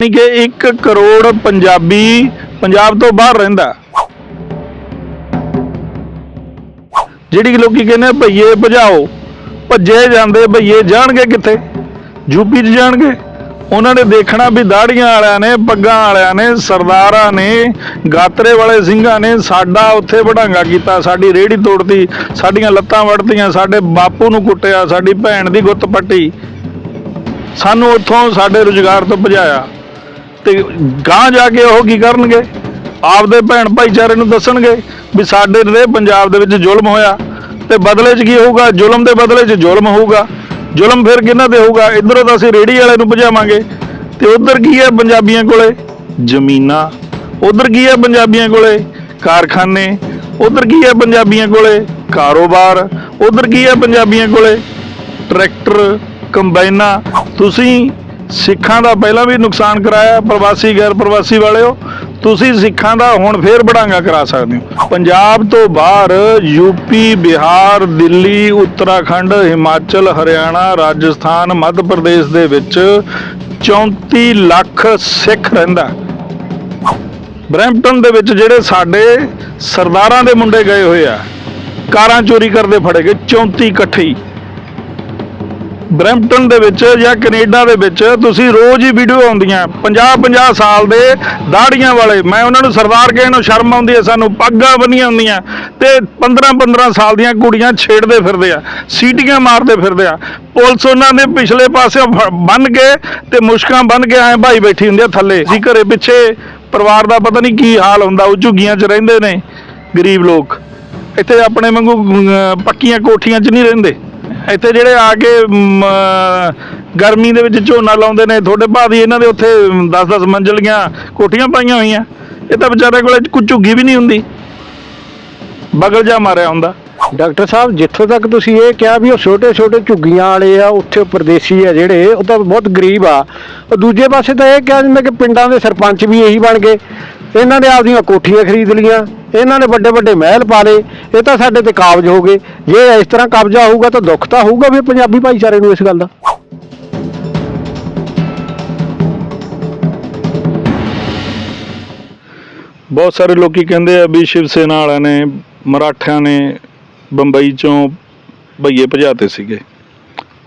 ਯਾਨੀ ਕਿ 1 ਕਰੋੜ ਪੰਜਾਬੀ ਪੰਜਾਬ ਤੋਂ ਬਾਹਰ ਰਹਿੰਦਾ ਜਿਹੜੀ ਲੋਕੀ ਕਹਿੰਦੇ ਭਈਏ ਭਜਾਓ, ਭੱਜੇ ਜਾਂਦੇ, ਭਈਏ ਜਾਣਗੇ ਕਿੱਥੇ? ਯੂਪੀ 'ਚ ਜਾਣਗੇ। ਉਹਨਾਂ ਨੇ ਦੇਖਣਾ ਵੀ ਦਾੜੀਆਂ ਵਾਲਿਆਂ ਨੇ, ਪੱਗਾਂ ਵਾਲਿਆਂ ਨੇ, ਸਰਦਾਰਾਂ ਨੇ, ਗਾਤਰੇ ਵਾਲੇ ਸਿੰਘਾਂ ਨੇ ਸਾਡਾ ਉੱਥੇ ਵਢਾਂਗਾ ਕੀਤਾ, ਸਾਡੀ ਰੇੜੀ ਤੋੜਤੀ, ਸਾਡੀਆਂ ਲੱਤਾਂ ਵੜਤੀਆਂ ਸਾਡੇ ਬਾਪੂ ਨੂੰ ਕੁੱਟਿਆ, ਸਾਡੀ ਭੈਣ ਦੀ ਗੁੱਤ ਪੱਟੀ। ਸਾਨੂੰ ਉੱਥੋਂ ਸਾਡੇ ਰੁਜ਼ਗਾਰ ਤੋਂ ਭਜਾਇਆ। ਤੇ ਗਾਂ ਜਾ ਕੇ ਉਹ ਕੀ ਕਰਨਗੇ? ਆਪਦੇ ਭੈਣ ਭਾਈਚਾਰੇ ਨੂੰ ਦੱਸਣਗੇ ਵੀ ਸਾਡੇ ਦੇ ਪੰਜਾਬ ਦੇ ਵਿੱਚ ਜ਼ੁਲਮ ਹੋਇਆ ਤੇ ਬਦਲੇ 'ਚ ਕੀ ਹੋਊਗਾ? ਜ਼ੁਲਮ ਦੇ ਬਦਲੇ 'ਚ ਜ਼ੁਲਮ ਹੋਊਗਾ। ਜ਼ੁਲਮ ਫਿਰ ਕਿਹਨਾਂ ਤੇ ਹੋਊਗਾ? ਇਧਰੋਂ ਤਾਂ ਅਸੀਂ ਰੇੜੀ ਵਾਲੇ ਨੂੰ ਭਜਾਵਾਂਗੇ। ਤੇ ਉਧਰ ਕੀ ਹੈ ਪੰਜਾਬੀਆਂ ਕੋਲੇ? ਜ਼ਮੀਨਾਂ। ਉਧਰ ਕੀ ਹੈ ਪੰਜਾਬੀਆਂ ਕੋਲੇ? ਕਾਰਖਾਨੇ। ਉਧਰ ਕੀ ਹੈ ਪੰਜਾਬੀਆਂ ਕੋਲੇ? ਕਾਰੋਬਾਰ। ਉਧਰ ਕੀ ਹੈ ਪੰਜਾਬੀਆਂ ਕੋਲੇ? ਟਰੈਕਟਰ, ਕੰਬਾਈਨਾਂ। ਤੁਸੀਂ ਸਿੱਖਾਂ ਦਾ ਪਹਿਲਾਂ ਵੀ ਨੁਕਸਾਨ ਕਰਾਇਆ, ਪ੍ਰਵਾਸੀ, ਗੈਰ ਪ੍ਰਵਾਸੀ ਵਾਲਿਓ, ਤੁਸੀਂ ਸਿੱਖਾਂ ਦਾ ਹੁਣ ਫੇਰ ਬੜਾਂਗਾ ਕਰਾ ਸਕਦੇ ਹੋ। ਪੰਜਾਬ ਤੋਂ ਬਾਹਰ ਯੂਪੀ ਬਿਹਾਰ, ਦਿੱਲੀ, ਉੱਤਰਾਖੰਡ, ਹਿਮਾਚਲ, ਹਰਿਆਣਾ, ਰਾਜਸਥਾਨ, ਮੱਧ ਪ੍ਰਦੇਸ਼ ਦੇ ਵਿੱਚ 34 ਲੱਖ ਸਿੱਖ ਰਹਿੰਦਾ ਬਰੈਂਪਟਨ ਦੇ ਵਿੱਚ ਜਿਹੜੇ ਸਾਡੇ ਸਰਦਾਰਾਂ ਦੇ ਮੁੰਡੇ ਗਏ ਹੋਏ ਆ, ਕਾਰਾਂ ਚੋਰੀ ਕਰਦੇ ਫੜੇ ਗਏ 34 ਇਕੱਠੇ। ਬਰੈਂਪਟਨ ਦੇ ਵਿੱਚ ਜਾਂ ਕੈਨੇਡਾ ਦੇ ਵਿੱਚ ਤੁਸੀਂ ਰੋਜ਼ ਹੀ ਵੀਡੀਓ ਆਉਂਦੀਆਂ 50 50 ਸਾਲ ਦੇ ਦਾੜੀਆਂ ਵਾਲੇ। ਮੈਂ ਉਹਨਾਂ ਨੂੰ ਸਰਦਾਰ ਕਹਿਣ ਨੂੰ ਸ਼ਰਮ ਆਉਂਦੀ ਹੈ, ਸਾਨੂੰ ਪੱਗਾਂ ਬੰਨੀਆਂ ਹੁੰਦੀਆਂ ਤੇ 15 15 ਸਾਲ ਦੀਆਂ ਕੁੜੀਆਂ ਛੇੜਦੇ ਫਿਰਦੇ ਆ, ਸੀਟੀਆਂ ਮਾਰਦੇ ਫਿਰਦੇ ਆ। ਪੁਲਿਸ ਉਹਨਾਂ ਦੇ ਪਿਛਲੇ ਪਾਸੇ ਬੰਨ ਕੇ ਤੇ ਮੁਸ਼ਕਾਂ ਬੰਨ ਕੇ ਐ ਭਾਈ ਬੈਠੀ ਹੁੰਦੀ ਆ ਥੱਲੇ। ਜੀ ਘਰੇ ਪਿੱਛੇ ਪਰਿਵਾਰ ਦਾ ਪਤਾ ਨਹੀਂ ਕੀ ਹਾਲ ਹੁੰਦਾ ਉਹ ਝੁੱਗੀਆਂ 'ਚ ਰਹਿੰਦੇ ਨੇ ਗਰੀਬ ਲੋਕ। ਇੱਥੇ ਆਪਣੇ ਵਾਂਗੂ ਪੱਕੀਆਂ ਕੋਠੀਆਂ 'ਚ ਨਹੀਂ ਰਹਿੰਦੇ। ਇੱਥੇ ਜਿਹੜੇ ਆ ਕੇ ਮ, ਗਰਮੀ ਦੇ ਵਿੱਚ ਝੋਨਾ ਲਾਉਂਦੇ ਨੇ ਤੁਹਾਡੇ ਭਾਅ ਦੀ ਇਹਨਾਂ ਦੇ ਉੱਥੇ 10-10 ਮੰਜ਼ਲੀਆਂ ਕੋਠੀਆਂ ਪਾਈਆਂ ਹੋਈਆਂ। ਇਹ ਤਾਂ ਵਿਚਾਰੇ ਕੋਲੇ ਕੋਈ ਝੁੱਗੀ ਵੀ ਨਹੀਂ ਹੁੰਦੀ। ਬਗਲ ਜਾ ਮਾਰਿਆ ਹੁੰਦਾ। ਡਾਕਟਰ ਸਾਹਿਬ ਜਿੱਥੋਂ ਤੱਕ ਤੁਸੀਂ ਇਹ ਕਿਹਾ ਵੀ ਉਹ ਛੋਟੇ ਛੋਟੇ ਝੁੱਗੀਆਂ ਵਾਲੇ ਆ ਉੱਥੇ ਪਰਦੇਸੀ ਆ ਜਿਹੜੇ ਉਹ ਤਾਂ ਬਹੁਤ ਗਰੀਬ ਆ। ਉਹ ਦੂਜੇ ਪਾਸੇ ਤਾਂ ਇਹ ਕਿਹਾ ਜਾਂਦਾ ਕਿ ਪਿੰਡਾਂ ਦੇ ਸਰਪੰਚ ਵੀ ਇਹੀ ਬਣ ਗਏ। ਇਹਨਾਂ ਨੇ ਆਪਦੀਆਂ ਕੋਠੀਆਂ ਖਰੀਦ ਲੀਆਂ ਇਹਨਾਂ ਨੇ ਵੱਡੇ ਵੱਡੇ ਮਹਿਲ ਪਾ ਲਏ ਇਹ ਤਾਂ ਸਾਡੇ ਤੇ ਕਾਬਜ ਹੋ ਗਏ। ਜੇ ਇਸ ਤਰ੍ਹਾਂ ਕਬਜ਼ਾ ਹੋਊਗਾ ਤਾਂ ਦੁੱਖ ਤਾਂ ਹੋਊਗਾ ਵੀ ਪੰਜਾਬੀ ਭਾਈਚਾਰੇ ਨੂੰ ਇਸ ਗੱਲ ਦਾ। ਬਹੁਤ ਸਾਰੇ ਲੋਕੀ ਕਹਿੰਦੇ ਆ ਵੀ ਸ਼ਿਵ ਸੈਨਾ ਵਾਲਿਆਂ ਨੇ, ਮਰਾਠਿਆਂ ਨੇ ਬੰਬਈ ਚੋਂ ਭਈਏ ਭਜਾਤੇ ਸੀਗੇ।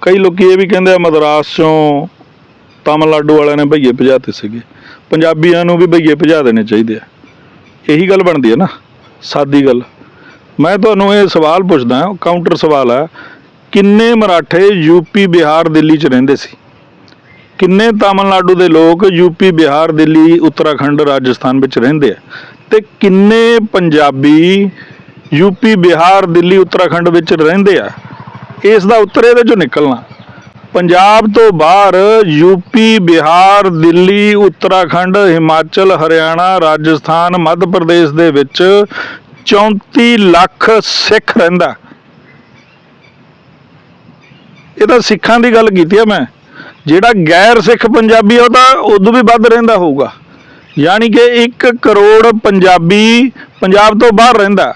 ਕਈ ਲੋਕੀ ਇਹ ਵੀ ਕਹਿੰਦੇ ਆ, ਮਦਰਾਸ ਚੋਂ ਤਾਮਿਲਨਾਡੂ ਵਾਲਿਆਂ ਨੇ ਭਈਏ ਭਜਾਤੇ ਸੀਗੇ। ਪੰਜਾਬੀਆਂ ਨੂੰ ਵੀ ਬਈਏ ਭਜਾ ਦੇਣੇ ਚਾਹੀਦੇ ਆ। ਇਹੀ ਗੱਲ ਬਣਦੀ ਹੈ ਨਾ, ਸਾਦੀ ਗੱਲ। ਮੈਂ ਤੁਹਾਨੂੰ ਇਹ ਸਵਾਲ ਪੁੱਛਦਾ ਕਾਊਂਟਰ ਸਵਾਲ ਹੈ ਕਿੰਨੇ ਮਰਾਠੇ ਯੂਪੀ ਬਿਹਾਰ ਦਿੱਲੀ ਚ ਰਹਿੰਦੇ ਸੀ? ਕਿੰਨੇ ਤਾਮਿਲਨਾਡੂ ਦੇ ਲੋਕ ਯੂਪੀ ਬਿਹਾਰ ਦਿੱਲੀ, ਉੱਤਰਾਖੰਡ, ਰਾਜਸਥਾਨ ਵਿੱਚ ਰਹਿੰਦੇ ਆ? ਤੇ ਕਿੰਨੇ ਪੰਜਾਬੀ ਯੂਪੀ ਬਿਹਾਰ ਦਿੱਲੀ, ਉੱਤਰਾਖੰਡ ਵਿੱਚ ਰਹਿੰਦੇ ਆ? ਇਸ ਦਾ ਉੱਤਰ ਇਹਦੇ ਚੋਂ ਨਿਕਲਣਾ। ਪੰਜਾਬ ਤੋਂ ਬਾਹਰ ਯੂਪੀ ਬਿਹਾਰ, ਦਿੱਲੀ, ਉੱਤਰਾਖੰਡ, ਹਿਮਾਚਲ, ਹਰਿਆਣਾ, ਰਾਜਸਥਾਨ, ਮੱਧ ਪ੍ਰਦੇਸ਼ ਦੇ ਵਿੱਚ 34 ਲੱਖ ਸਿੱਖ ਰਹਿੰਦਾ। ਇਹ ਤਾਂ ਸਿੱਖਾਂ ਦੀ ਗੱਲ ਕੀਤੀ ਆ ਮੈਂ। ਜਿਹੜਾ ਗੈਰ ਸਿੱਖ ਪੰਜਾਬੀ ਆ, ਉਹ ਤਾਂ ਉਦੋਂ ਵੀ ਵੱਧ ਰਹਿੰਦਾ ਹੋਊਗਾ। ਯਾਨੀ ਕਿ 1 ਕਰੋੜ ਪੰਜਾਬੀ ਪੰਜਾਬ ਤੋਂ ਬਾਹਰ ਰਹਿੰਦਾ।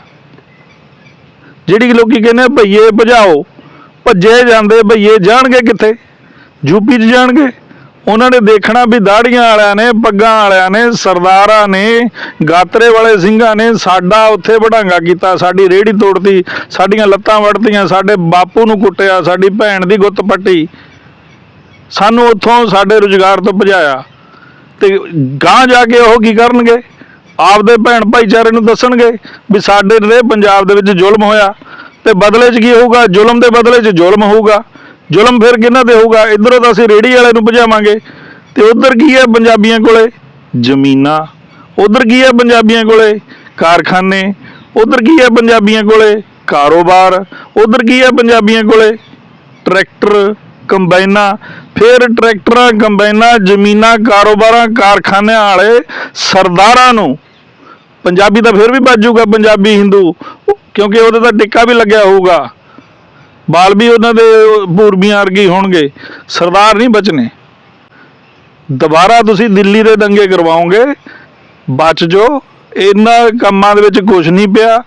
ਜਿਹੜੀ ਕਿ ਲੋਕੀ ਕਹਿੰਦੇ ਭਈਏ, ਭਜਾਓ। ਭੱਜੇ ਜਾਂਦੇ ਭਈਏ ਜਾਣਗੇ ਕਿੱਥੇ? ਯੂਪੀ 'ਚ ਜਾਣਗੇ। ਉਹਨਾਂ ਨੇ ਦੇਖਣਾ ਵੀ ਦਾੜੀਆਂ ਵਾਲਿਆਂ ਨੇ, ਪੱਗਾਂ ਵਾਲਿਆਂ ਨੇ, ਸਰਦਾਰਾਂ ਨੇ, ਗਾਤਰੇ ਵਾਲੇ ਸਿੰਘਾਂ ਨੇ ਸਾਡਾ ਉੱਥੇ ਵਢਾਂਗਾ ਕੀਤਾ, ਸਾਡੀ ਰੇੜੀ ਤੋੜਤੀ, ਸਾਡੀਆਂ ਲੱਤਾਂ ਵੜਤੀਆਂ ਸਾਡੇ ਬਾਪੂ ਨੂੰ ਕੁੱਟਿਆ, ਸਾਡੀ ਭੈਣ ਦੀ ਗੁੱਤ ਪੱਟੀ। ਸਾਨੂੰ ਉੱਥੋਂ ਸਾਡੇ ਰੁਜ਼ਗਾਰ ਤੋਂ ਭਜਾਇਆ। ਤੇ ਗਾਂ ਜਾ ਕੇ ਉਹ ਕੀ ਕਰਨਗੇ? ਆਪਦੇ ਭੈਣ ਭਾਈਚਾਰੇ ਨੂੰ ਦੱਸਣਗੇ ਵੀ ਸਾਡੇ ਦੇ ਪੰਜਾਬ ਦੇ ਵਿੱਚ ਜ਼ੁਲਮ ਹੋਇਆ। ਤੇ ਬਦਲੇ 'ਚ ਕੀ ਹੋਊਗਾ? ਜ਼ੁਲਮ ਦੇ ਬਦਲੇ 'ਚ ਜ਼ੁਲਮ ਹੋਊਗਾ। ਜ਼ੁਲਮ ਫਿਰ ਕਿਹਨਾਂ ਤੇ ਹੋਊਗਾ? ਇਧਰੋਂ ਤਾਂ ਅਸੀਂ ਰੇੜੀ ਵਾਲੇ ਨੂੰ ਭਜਾਵਾਂਗੇ। ਤੇ ਉਧਰ ਕੀ ਹੈ ਪੰਜਾਬੀਆਂ ਕੋਲੇ? ਜ਼ਮੀਨਾਂ। ਉਧਰ ਕੀ ਹੈ ਪੰਜਾਬੀਆਂ ਕੋਲੇ? ਕਾਰਖਾਨੇ। ਉਧਰ ਕੀ ਹੈ ਪੰਜਾਬੀਆਂ ਕੋਲੇ? ਕਾਰੋਬਾਰ। ਉਧਰ ਕੀ ਹੈ ਪੰਜਾਬੀਆਂ ਕੋਲੇ? ਟਰੈਕਟਰ, ਕੰਬਾਈਨਾਂ। ਫਿਰ ਟਰੈਕਟਰਾਂ, ਕੰਬਾਈਨਾਂ, ਜ਼ਮੀਨਾਂ, ਕਾਰੋਬਾਰਾਂ, ਕਾਰਖਾਨਿਆਂ ਵਾਲੇ ਸਰਦਾਰਾਂ ਨੂੰ ਪੰਜਾਬੀ ਤਾਂ ਫਿਰ ਵੀ ਬਚ ਬਾਜੂਗਾ ਪੰਜਾਬੀ, ਹਿੰਦੂ। ਕਿਉਂਕਿ ਉਹਦੇ ਤਾਂ ਟਿੱਕਾ ਵੀ ਲੱਗਿਆ ਹੋਊਗਾ। ਬਾਲ ਵੀ ਉਹਨਾਂ ਦੇ ਪੂਰਬੀਆਂ ਵਰਗੇ ਹੋਣਗੇ। ਸਰਦਾਰ ਨਹੀਂ ਬਚਨੇ। ਦੁਬਾਰਾ ਤੁਸੀਂ ਦਿੱਲੀ ਦੇ ਦੰਗੇ ਕਰਵਾਓਗੇ, ਬਚ ਜੋ ਇਹਨਾਂ ਕੰਮਾਂ ਦੇ ਵਿੱਚ ਕੁਝ ਨਹੀਂ ਪਿਆ।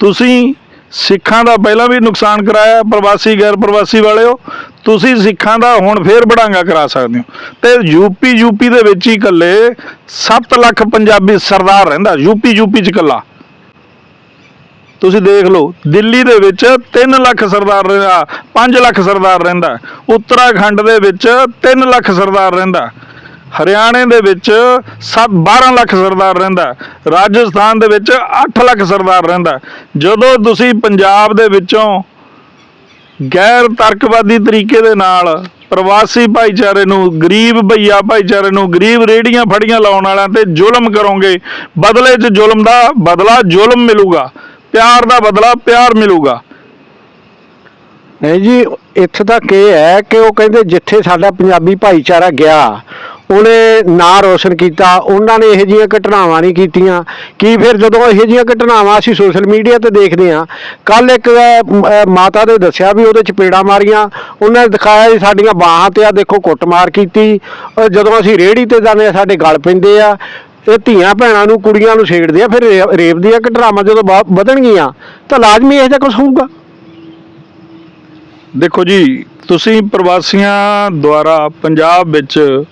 ਤੁਸੀਂ ਸਿੱਖਾਂ ਦਾ ਪਹਿਲਾਂ ਵੀ ਨੁਕਸਾਨ ਕਰਾਇਆ, ਪ੍ਰਵਾਸੀ, ਗੈਰ ਪ੍ਰਵਾਸੀ ਵਾਲਿਓ, ਤੁਸੀਂ ਸਿੱਖਾਂ ਦਾ ਹੁਣ ਫੇਰ ਬੜਾਂਗਾ ਕਰਾ ਸਕਦੇ ਹੋ। ਤੇ ਯੂਪੀ ਯੂਪੀ ਦੇ ਵਿੱਚ ਹੀ ਇਕੱਲੇ 7 ਲੱਖ ਪੰਜਾਬੀ ਸਰਦਾਰ ਰਹਿੰਦਾ, ਯੂਪੀ ਯੂਪੀ ਚ ਇਕੱਲਾ। ਤੁਸੀਂ ਦੇਖ ਲਓ, ਦਿੱਲੀ ਦੇ ਵਿੱਚ 3 ਲੱਖ ਸਰਦਾਰ ਰਹਿੰਦਾ 5 ਲੱਖ ਸਰਦਾਰ ਰਹਿੰਦਾ, ਉੱਤਰਾਖੰਡ ਦੇ ਵਿੱਚ 3 ਲੱਖ ਸਰਦਾਰ ਰਹਿੰਦਾ। ਹਰਿਆਣੇ ਦੇ ਵਿੱਚ 7 12 ਲੱਖ ਸਰਦਾਰ ਰਹਿੰਦਾ ਰਾਜਸਥਾਨ ਦੇ ਵਿੱਚ 8 ਲੱਖ ਸਰਦਾਰ ਰਹਿੰਦਾ ਜਦੋਂ ਤੁਸੀਂ ਪੰਜਾਬ ਦੇ ਵਿੱਚੋਂ ਗੈਰ ਤਰਕਵਾਦੀ ਤਰੀਕੇ ਦੇ ਨਾਲ ਪ੍ਰਵਾਸੀ ਭਾਈਚਾਰੇ ਨੂੰ, ਗਰੀਬ ਭਈਆ ਭਾਈਚਾਰੇ ਨੂੰ, ਗਰੀਬ ਰੇੜੀਆਂ ਫੜੀਆਂ ਲਾਉਣ ਵਾਲਿਆਂ ਤੇ ਜ਼ੁਲਮ ਕਰੋਗੇ, ਬਦਲੇ 'ਚ ਜ਼ੁਲਮ ਦਾ ਬਦਲਾ ਜ਼ੁਲਮ ਮਿਲੂਗਾ। ਪਿਆਰ ਦਾ ਬਦਲਾ ਪਿਆਰ ਮਿਲੂਗਾ। ਨਹੀਂ ਜੀ ਇੱਥੇ ਤੱਕ ਇਹ ਹੈ ਕਿ ਉਹ ਕਹਿੰਦੇ ਜਿੱਥੇ ਸਾਡਾ ਪੰਜਾਬੀ ਭਾਈਚਾਰਾ ਗਿਆ ਉਹਨੇ ਨਾਂ ਰੋਸ਼ਨ ਕੀਤਾ ਉਹਨਾਂ ਨੇ ਇਹੋ ਜਿਹੀਆਂ ਘਟਨਾਵਾਂ ਨਹੀਂ ਕੀਤੀਆਂ। ਕੀ ਫਿਰ ਜਦੋਂ ਇਹੋ ਜਿਹੀਆਂ ਘਟਨਾਵਾਂ ਅਸੀਂ ਸੋਸ਼ਲ ਮੀਡੀਆ ਤੇ ਦੇਖਦੇ ਹਾਂ ਕੱਲ ਇੱਕ ਮਾਤਾ ਦੇ ਦੱਸਿਆ ਵੀ ਉਹਦੇ ਚਪੇੜਾਂ ਮਾਰੀਆਂ। ਉਹਨਾਂ ਨੇ ਦਿਖਾਇਆ ਜੀ ਸਾਡੀਆਂ ਬਾਹਾਂ ਤੇ ਆ ਦੇਖੋ ਕੁੱਟਮਾਰ ਕੀਤੀ। ਅਹ, ਜਦੋਂ ਅਸੀਂ ਰੇੜੀ ਤੇ ਜਾਂਦੇ ਆ ਸਾਡੇ ਗਲ ਪੈਂਦੇ ਆ। ਇਹ ਧੀਆਂ ਭੈਣਾਂ ਨੂੰ ਕੁੜੀਆਂ ਨੂੰ ਛੇੜਦੇ ਆ ਫਿਰ ਰੇ- ਰੇਪ ਦੀਆਂ ਘਟਨਾਵਾਂ ਜਦੋਂ ਵਧਣਗੀਆਂ ਤਾਂ ਲਾਜ਼ਮੀ ਇਹੋ ਜਿਹਾ ਕੁਝ ਹੋਊਗਾ। ਦੇਖੋ ਜੀ, ਤੁਸੀਂ ਪ੍ਰਵਾਸੀਆਂ ਦੁਆਰਾ ਪੰਜਾਬ ਵਿੱਚ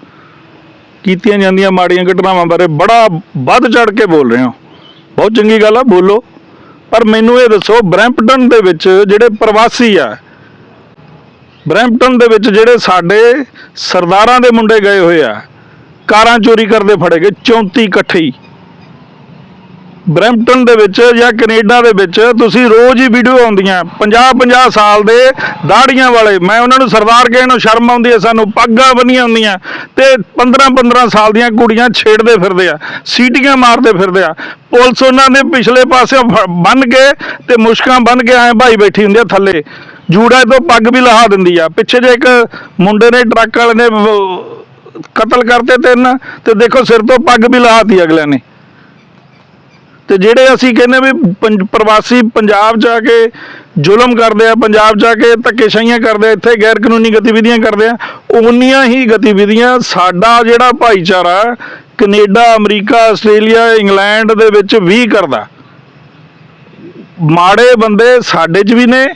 ਕੀਤੀਆਂ ਜਾਂਦੀਆਂ ਮਾੜੀਆਂ ਘਟਨਾਵਾਂ ਬਾਰੇ ਬੜਾ ਵੱਧ ਚੜ ਕੇ ਬੋਲ ਰਹੇ ਹੋ। ਬਹੁਤ ਚੰਗੀ ਗੱਲ ਆ, ਬੋਲੋ। ਪਰ ਮੈਨੂੰ ਇਹ ਦੱਸੋ, ਬਰੈਂਪਟਨ ਦੇ ਵਿੱਚ ਜਿਹੜੇ ਪ੍ਰਵਾਸੀ ਆ, ਬਰੈਂਪਟਨ ਦੇ ਵਿੱਚ ਜਿਹੜੇ ਸਾਡੇ ਸਰਦਾਰਾਂ ਦੇ ਮੁੰਡੇ ਗਏ ਹੋਏ ਆ, ਕਾਰਾਂ ਚੋਰੀ ਕਰਦੇ ਫੜੇ ਗਏ 34 ਇਕੱਠੇ। ਹੀ ਬਰੈਂਪਟਨ ਦੇ ਵਿੱਚ ਜਾਂ ਕੈਨੇਡਾ ਦੇ ਵਿੱਚ ਤੁਸੀਂ ਰੋਜ਼ ਹੀ ਵੀਡੀਓ ਆਉਂਦੀਆਂ 50 50 ਸਾਲ ਦੇ ਦਾੜੀਆਂ ਵਾਲੇ। ਮੈਂ ਉਹਨਾਂ ਨੂੰ ਸਰਦਾਰ ਕਹਿਣ ਨੂੰ ਸ਼ਰਮ ਆਉਂਦੀ ਹੈ, ਸਾਨੂੰ ਪੱਗਾਂ ਬੰਨੀਆਂ ਹੁੰਦੀਆਂ ਤੇ 15 15 ਸਾਲ ਦੀਆਂ ਕੁੜੀਆਂ ਛੇੜਦੇ ਫਿਰਦੇ ਆ, ਸੀਟੀਆਂ ਮਾਰਦੇ ਫਿਰਦੇ ਆ। ਪੁਲਿਸ ਉਹਨਾਂ ਨੇ ਪਿਛਲੇ ਪਾਸੇ ਬੰਨ ਕੇ ਤੇ ਮੁਸ਼ਕਾਂ ਬੰਨ ਕੇ ਐ ਭਾਈ ਬੈਠੀ ਹੁੰਦੀ ਆ ਥੱਲੇ। ਜੂੜਾ ਤੋਂ ਪੱਗ ਵੀ ਲਹਾ ਦਿੰਦੀ ਆ। ਪਿੱਛੇ ਜੇ ਇੱਕ ਮੁੰਡੇ ਨੇ ਟਰੱਕ ਵਾਲੇ ਨੇ ਕਤਲ ਕਰਤੇ ਤਿੰਨ ਤੇ ਦੇਖੋ ਸਿਰ ਤੋਂ ਪੱਗ ਵੀ ਲਹਾਤੀ ਅਗਲਿਆਂ ਨੇ। ਤੇ ਜਿਹੜੇ ਅਸੀਂ ਕਹਿੰਦੇ ਵੀ ਪੰਜ- ਪ੍ਰਵਾਸੀ ਪੰਜਾਬ ਚ ਆ ਕੇ ਜ਼ੁਲਮ ਕਰਦੇ ਆ, ਪੰਜਾਬ ਚ ਆ ਕੇ ਧੱਕੇਸ਼ਾਹੀਆਂ ਕਰਦੇ ਆ, ਇੱਥੇ ਗੈਰ ਕਾਨੂੰਨੀ ਗਤੀਵਿਧੀਆਂ ਕਰਦੇ ਆ ਉਨੀਆਂ ਹੀ ਗਤੀਵਿਧੀਆਂ ਸਾਡਾ ਜਿਹੜਾ ਭਾਈਚਾਰਾ ਕੈਨੇਡਾ, ਅਮਰੀਕਾ, ਆਸਟ੍ਰੇਲੀਆ, ਇੰਗਲੈਂਡ ਦੇ ਵਿੱਚ ਵੀ ਕਰਦਾ। ਮਾੜੇ ਬੰਦੇ ਸਾਡੇ 'ਚ ਵੀ ਨੇ,